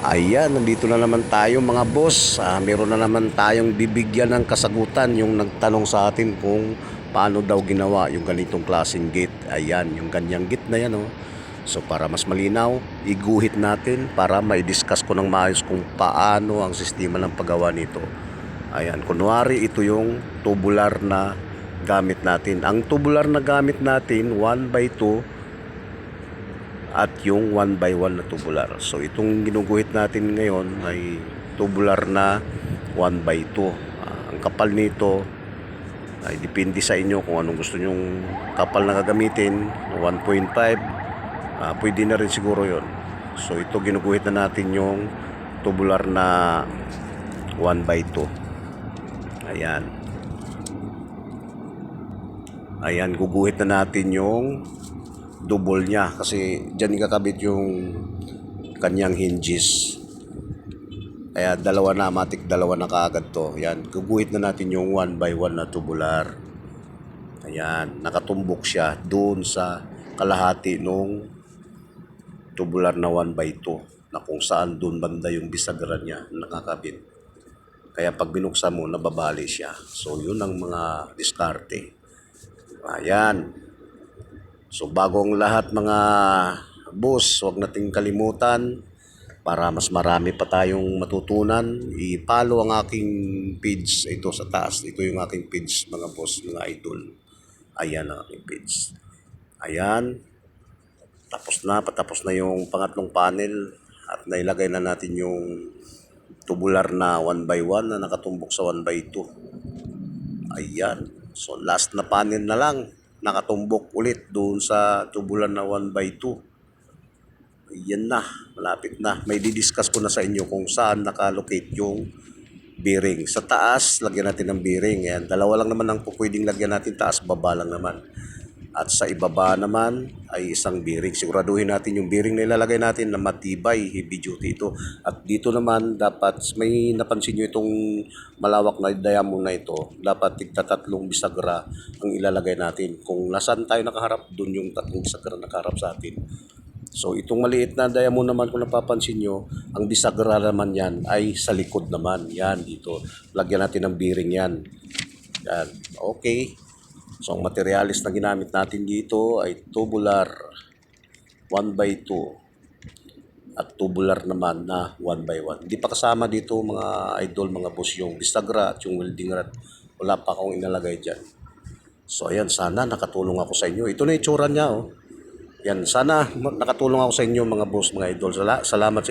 Ayan, nandito na naman tayo mga boss. Ah, meron na naman tayong bibigyan ng kasagutan yung nagtanong sa atin kung paano daw ginawa yung ganitong klaseng gate. Ayan, yung ganyang gate na yan. Oh. So para mas malinaw, iguhit natin para mai-discuss ko ng maayos kung paano ang sistema ng paggawa nito. Ayan, kunwari ito yung tubular na gamit natin. Ang tubular na gamit natin, 1 by 2 at yung 1 by 1 na tubular. So itong ginuguhit natin ngayon ay tubular na 1 by 2. Ah, ang kapal nito ay depende sa inyo kung anong gusto nyong kapal na gagamitin. 1.5, ah, pwede na rin siguro yon. So ito ginuguhit na natin yung tubular na 1 by 2. Ayan. Ayan, guguhit na natin yung double niya. Kasi dyan kakabit yung kanyang hinges. Kaya dalawa na matik dalawa na kaagad to. Yan guguhit na natin yung 1 by 1 na tubular. Ayan nakatumbok siya doon sa kalahati nung tubular na 1 by 2 na kung saan doon banda yung bisagra niya nakakabit. Kaya pag binuksan mo nababali siya. So yun ang mga diskarte. Ayan So bago ang lahat mga boss, huwag nating kalimutan para mas marami pa tayong matutunan. I-follow ang aking page ito sa taas. Ito yung aking page mga boss, mga idol. Ayan ang aking page. Ayan. Tapos na, patapos na yung pangatlong panel at nailagay na natin yung tubular na 1 by 1 na nakatumbok sa 1 by 2. Ayan. So last na panel na lang nakatumbok ulit doon sa tubular na 1 by 2. Yan na, malapit na. May didiscuss ko na sa inyo kung saan nakalocate yung bearing. Sa taas, lagyan natin ng bearing. Yan, dalawa lang naman ang pwedeng lagyan natin, taas, baba lang naman. At sa ibaba naman ay isang bearing. Siguraduhin natin yung bearing na ilalagay natin na matibay, heavy duty ito. At dito naman dapat may napansin nyo itong malawak na diamond na ito. Dapat tigta tatlong bisagra ang ilalagay natin. Kung nasaan tayo nakaharap, dun yung tatlong bisagra nakaharap sa atin. So itong maliit na diamond naman kung napapansin nyo, ang bisagra naman yan ay sa likod naman. Yan dito. Lagyan natin ng bearing yan. Yan. Okay. So ang materialis na ginamit natin dito ay tubular 1 by 2 at tubular naman na 1 by 1. Hindi pa kasama dito mga idol, mga boss yung bisagra at yung welding rod. Wala pa akong inalagay dyan. So ayan, sana nakatulong ako sa inyo. Ito na itsura niya oh. Yan, sana nakatulong ako sa inyo mga boss, mga idol. Sala- Salamat sa